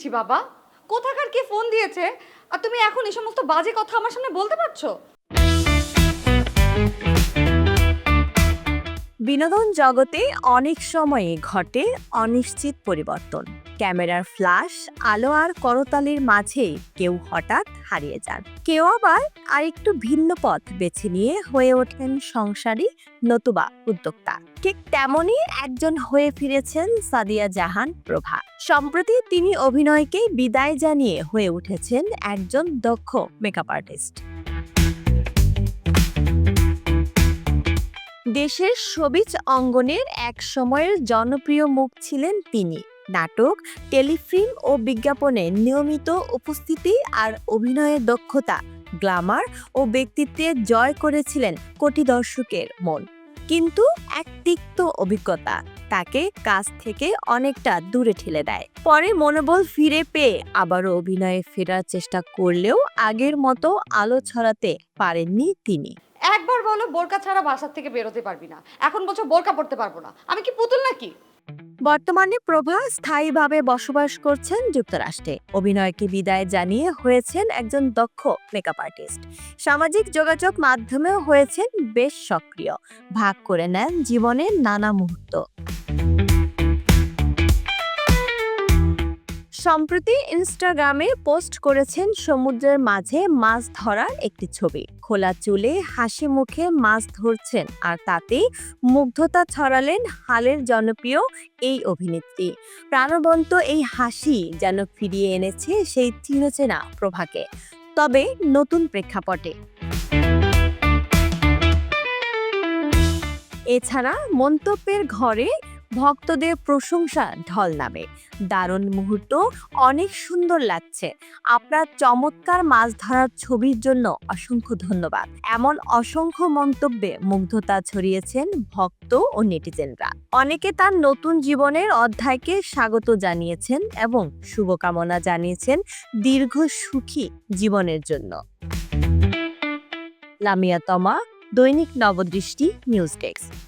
ছি বাবা। কোথাকার কে ফোন দিয়েছে? আর তুমি এখন এই সমস্ত বাজে কথা আমার সামনে বলতে পারছ? বিনোদন জগতে অনেক সময়ে ঘটে অনিশ্চিত পরিবর্তন। ক্যামেরার ফ্ল্যাশ আলো আর করতালির মাঝে কেউ হঠাৎ হারিয়ে যান। কেউ আবার আরেকটু ভিন্ন পথ বেছে নিয়ে হয়ে ওঠেন সংসারী নতুবা উদ্যোক্তা। ঠিক তেমনই একজন হয়ে ফিরেছেন সাদিয়া জাহান প্রভা। সম্প্রতি তিনি অভিনয়কে বিদায় জানিয়ে হয়ে উঠেছেন একজন দক্ষ মেকআপ আর্টিস্ট দেশের সবিজ অঙ্গনের এক সময়ের জনপ্রিয় মুখ ছিলেন তিনি। নাটক, টেলিফিল্ম ও বিজ্ঞাপনে নিয়মিত উপস্থিতি আর অভিনয়ের দক্ষতা, গ্লামার ও ব্যক্তিত্বে জয় করেছিলেন কোটি দর্শকের মন। কিন্তু এক তিক্ত অভিজ্ঞতা, তাকে কাজ থেকে অনেকটা দূরে ঠেলে দেয়। পরে মনোবল ফিরে পেয়ে আবারও অভিনয়ে ফেরার চেষ্টা করলেও আগের মতো আলো ছড়াতে পারেননি তিনি। একবার বলো, বোরকা ছাড়া বাসার থেকে বেরোতে পারবি না। এখন বলছো বোরকা পড়তে পারব না। আমি কি পুতুল নাকি? বর্তমানে প্রভা স্থায়ীভাবে বসবাস করছেন যুক্তরাষ্ট্রে। অভিনয়কে বিদায় জানিয়ে হয়েছেন একজন দক্ষ মেকআপ আর্টিস্ট সামাজিক যোগাযোগ মাধ্যমেও হয়েছেন বেশ সক্রিয়। ভাগ করে নেন জীবনের নানা মুহূর্ত। সম্প্রতি ইনস্টাগ্রামে পোস্ট করেছেন সমুদ্রের মাঝে মাছ ধরার একটি ছবি। খোলা চুলে হাসি মুখে মাছ ধরছেন আর তাতেই মুগ্ধতা ছড়ালেন হালের জনপ্রিয় এই অভিনেত্রী। প্রাণবন্ত এই হাসি যেন ফিরিয়ে এনেছে সেই চিরচেনা প্রভাকে। তবে নতুন প্রেক্ষাপটে। এছাড়া মন্তব্যের ঘরে ভক্তদের প্রশংসা ঢল নামে। দারুণ মুহূর্ত, অনেক সুন্দর লাগছে। আপনার চমৎকার মাছ ধরার ছবির জন্য অসংখ্য ধন্যবাদ। এমন অসংখ্য মন্তব্যে মুগ্ধতা ছড়িয়েছেন ভক্ত ও নেটিজেনরা। অনেকে তার নতুন জীবনের অধ্যায়কে স্বাগত জানিয়েছেন এবং শুভকামনা জানিয়েছেন দীর্ঘ সুখী জীবনের জন্য। লামিয়া তমা, দৈনিক নবদৃষ্টি, নিউজ ডেস্ক।